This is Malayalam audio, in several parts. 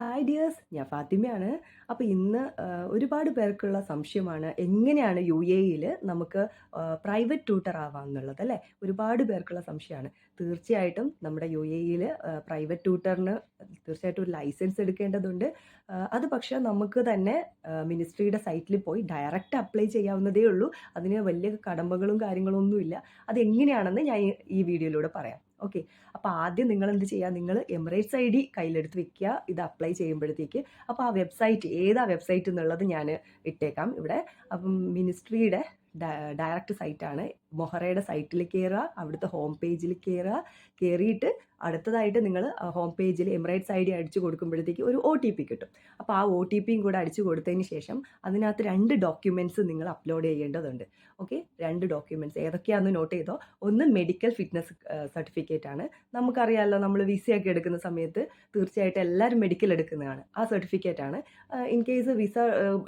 ഹായ് ഡിയേഴ്സ് ഞാൻ ഫാത്തിമയാണ്. അപ്പോൾ ഇന്ന് ഒരുപാട് പേർക്കുള്ള സംശയമാണ് എങ്ങനെയാണ് യു എ യിൽ നമുക്ക് പ്രൈവറ്റ് ട്യൂട്ടർ ആവാമെന്നുള്ളത് അല്ലേ? ഒരുപാട് പേർക്കുള്ള സംശയമാണ്. തീർച്ചയായിട്ടും നമ്മുടെ യു എ യിൽ പ്രൈവറ്റ് ട്യൂട്ടറിന് തീർച്ചയായിട്ടും ഒരു ലൈസൻസ് എടുക്കേണ്ടതുണ്ട്. അത് പക്ഷേ നമുക്ക് തന്നെ മിനിസ്ട്രിയുടെ സൈറ്റിൽ പോയി ഡയറക്റ്റ് അപ്ലൈ ചെയ്യാവുന്നതേ ഉള്ളൂ. അതിന് വലിയ കടമ്പകളും കാര്യങ്ങളൊന്നുമില്ല. അതെങ്ങനെയാണെന്ന് ഞാൻ ഈ വീഡിയോയിലൂടെ പറയാം. ഓക്കെ അപ്പോൾ ആദ്യം നിങ്ങൾ എന്ത് ചെയ്യുക നിങ്ങൾ എമിറേറ്റ്സ് ഐ ഡി കയ്യിലെടുത്ത് വെക്കുക ഇത് അപ്ലൈ ചെയ്യുമ്പോഴത്തേക്ക്. അപ്പോൾ ആ വെബ്സൈറ്റ് ഏതാ വെബ്സൈറ്റ് എന്നുള്ളത് ഞാൻ ഇട്ടേക്കാം. ഇവിടെ അപ്പം മിനിസ്ട്രിയുടെ ഡയറക്റ്റ് ആണ് മൊഹറയുടെ സൈറ്റിൽ കയറുക അവിടുത്തെ ഹോം പേജിൽ കയറുക കയറിയിട്ട് അടുത്തതായിട്ട് നിങ്ങൾ ഹോം പേജിൽ എമിറേറ്റ്സ് ഐ ഡി അടിച്ചു കൊടുക്കുമ്പോഴത്തേക്ക് ഒരു ഒ ടി പി കിട്ടും. അപ്പോൾ ആ ഒ ടി പിയും കൂടെ അടിച്ചു കൊടുത്തതിന് ശേഷം അതിനകത്ത് രണ്ട് ഡോക്യുമെന്റ്സ് നിങ്ങൾ അപ്ലോഡ് ചെയ്യേണ്ടതുണ്ട്. ഓക്കെ? രണ്ട് ഡോക്യുമെന്റ്സ് ഏതൊക്കെയാണെന്ന് നോട്ട് ചെയ്തോ? ഒന്ന് മെഡിക്കൽ ഫിറ്റ്നസ് സർട്ടിഫിക്കറ്റ് ആണ് നമുക്കറിയാമല്ലോ നമ്മൾ വിസയൊക്കെ എടുക്കുന്ന സമയത്ത് തീർച്ചയായിട്ടും എല്ലാവരും മെഡിക്കൽ എടുക്കുന്നതാണ്. ആ സർട്ടിഫിക്കറ്റ് ആണ് ഇൻ കേസ് വിസ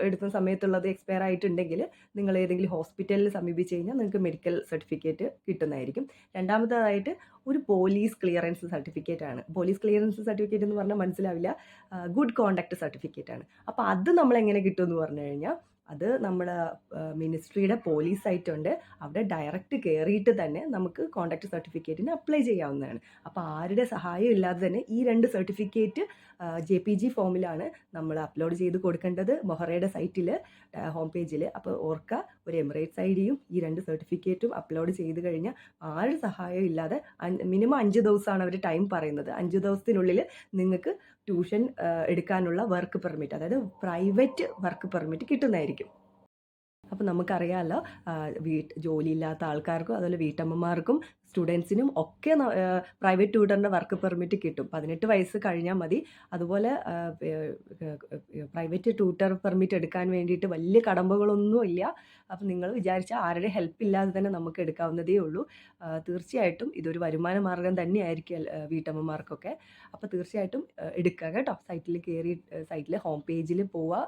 എടുക്കുന്ന സമയത്തുള്ളത് എക്സ്പയർ ആയിട്ടുണ്ടെങ്കിൽ നിങ്ങൾ ഏതെങ്കിലും ഹോസ്പിറ്റലിൽ സമീപിച്ച് കഴിഞ്ഞാൽ നിങ്ങൾക്ക് മെഡിക്കൽ സർട്ടിഫിക്കറ്റ് കിട്ടുന്നതായിരിക്കും. രണ്ടാമതായിട്ട് ഒരു പോലീസ് ക്ലിയറൻസ് സർട്ടിഫിക്കറ്റ് ആണ്. പോലീസ് ക്ലിയറൻസ് സർട്ടിഫിക്കറ്റ് എന്ന് പറഞ്ഞാൽ മനസ്സിലാവില്ല. ഗുഡ് കോണ്ടാക്ട് സർട്ടിഫിക്കറ്റ് ആണ്. അപ്പോൾ അത് നമ്മൾ എങ്ങനെ കിട്ടുമെന്ന് പറഞ്ഞു കഴിഞ്ഞാൽ അത് നമ്മുടെ മിനിസ്ട്രിയുടെ പോലീസ് ഉണ്ട് അവിടെ ഡയറക്റ്റ് കയറിയിട്ട് തന്നെ നമുക്ക് കോണ്ടാക്ട് സർട്ടിഫിക്കറ്റിന് അപ്ലൈ ചെയ്യാവുന്നതാണ്. അപ്പോൾ ആരുടെ സഹായം ഇല്ലാതെ തന്നെ ഈ രണ്ട് സർട്ടിഫിക്കറ്റ് ജെ പി ജി ഫോമിലാണ് നമ്മൾ അപ്ലോഡ് ചെയ്ത് കൊടുക്കേണ്ടത്. മൊഹറയുടെ സൈറ്റിൽ ഹോം പേജിൽ അപ്പോൾ ഓർക്ക ഒരു എമിറേറ്റ്സ് ഐ ഡിയും ഈ രണ്ട് സർട്ടിഫിക്കറ്റും അപ്ലോഡ് ചെയ്ത് കഴിഞ്ഞാൽ ആരുടെ സഹായം ഇല്ലാതെ മിനിമം അഞ്ച് ദിവസമാണ് അവർ ടൈം പറയുന്നത്. അഞ്ച് ദിവസത്തിനുള്ളിൽ നിങ്ങൾക്ക് ട്യൂഷൻ എടുക്കാനുള്ള വർക്ക് പെർമിറ്റ് അതായത് പ്രൈവറ്റ് വർക്ക് പെർമിറ്റ് കിട്ടുന്നതായിരിക്കും. അപ്പോൾ നമുക്കറിയാമല്ലോ വീട്ട് ജോലിയില്ലാത്ത ആൾക്കാർക്കും അതുപോലെ വീട്ടമ്മമാർക്കും സ്റ്റുഡൻസിനും ഒക്കെ പ്രൈവറ്റ് ട്യൂട്ടറിന്റെ വർക്ക് പെർമിറ്റ് കിട്ടും. പതിനെട്ട് വയസ്സ് കഴിഞ്ഞാൽ മതി. അതുപോലെ പ്രൈവറ്റ് ട്യൂട്ടർ പെർമിറ്റ് എടുക്കാൻ വേണ്ടിയിട്ട് വലിയ കടമ്പകളൊന്നും ഇല്ല. അപ്പം നിങ്ങൾ വിചാരിച്ചാൽ ആരുടെ ഹെൽപ്പ് ഇല്ലാതെ തന്നെ നമുക്ക് എടുക്കാവുന്നതേ ഉള്ളൂ. തീർച്ചയായിട്ടും ഇതൊരു വരുമാന മാർഗം തന്നെയായിരിക്കും വീട്ടമ്മമാർക്കൊക്കെ. അപ്പോൾ തീർച്ചയായിട്ടും എടുക്കുക കേട്ടോ. സൈറ്റിൽ കയറി സൈറ്റിൽ ഹോം പേജിൽ പോവുക.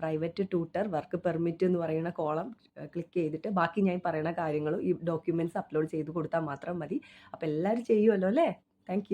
പ്രൈവറ്റ് ട്യൂട്ടർ വർക്ക് പെർമിറ്റ് എന്ന് പറയുന്ന കോളം ക്ലിക്ക് ചെയ്തിട്ട് ബാക്കി ഞാൻ പറയുന്ന കാര്യങ്ങളും ഈ ഡോക്യുമെന്റ്സ് അപ്ലോഡ് ചെയ്ത് കൊടുത്താൽ മാത്രം മതി. അപ്പോൾ എല്ലാവരും ചെയ്യുമല്ലോ അല്ലേ? താങ്ക്